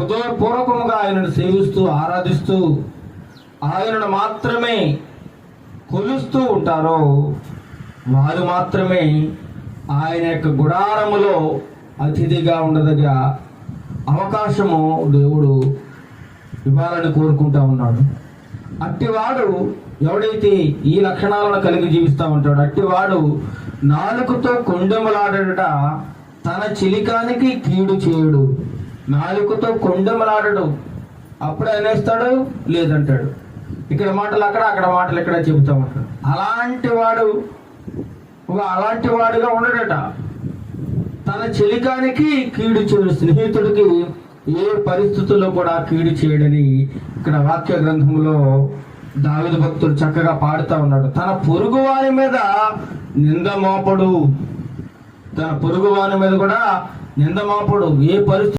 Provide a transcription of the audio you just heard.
హృదయపూర్వకముగా ఆయనను సేవిస్తూ ఆరాధిస్తూ ఆయనను మాత్రమే కొలుస్తూ ఉంటారో వారు మాత్రమే ఆయన యొక్క గుడారములో అతిథిగా ఉండదగ్గ అవకాశము దేవుడు ఇవ్వాలని కోరుకుంటా ఉన్నాడు. అట్టివాడు ఎవడైతే ఈ లక్షణాలను కలిగి జీవిస్తూ ఉంటాడో అట్టివాడు నాలుకతో కొండెములాడట తన చిలికానికి కీడు చేయుడు. నాలుగుతో కొండమలాడడు. అప్పుడు అనేస్తాడు లేదంటాడు. ఇక్కడ మాటలు అక్కడ అక్కడ మాటలు ఇక్కడ చెబుతా ఉంటాడు. అలాంటి వాడు ఒక అలాంటి వాడుగా ఉండడట. తన చెలికానికి కీడు చేయడు స్నేహితుడికి ఏ పరిస్థితుల్లో కూడా కీడు చేయడని ఇక్కడ వాక్య గ్రంథంలో దావిద భక్తుడు చక్కగా పాడుతూ ఉన్నాడు. తన పొరుగు వారి మీద నింద మోపడు. తన పొరుగు వారి మీద కూడా నింద మోపడు. ఏ పరిస్థితి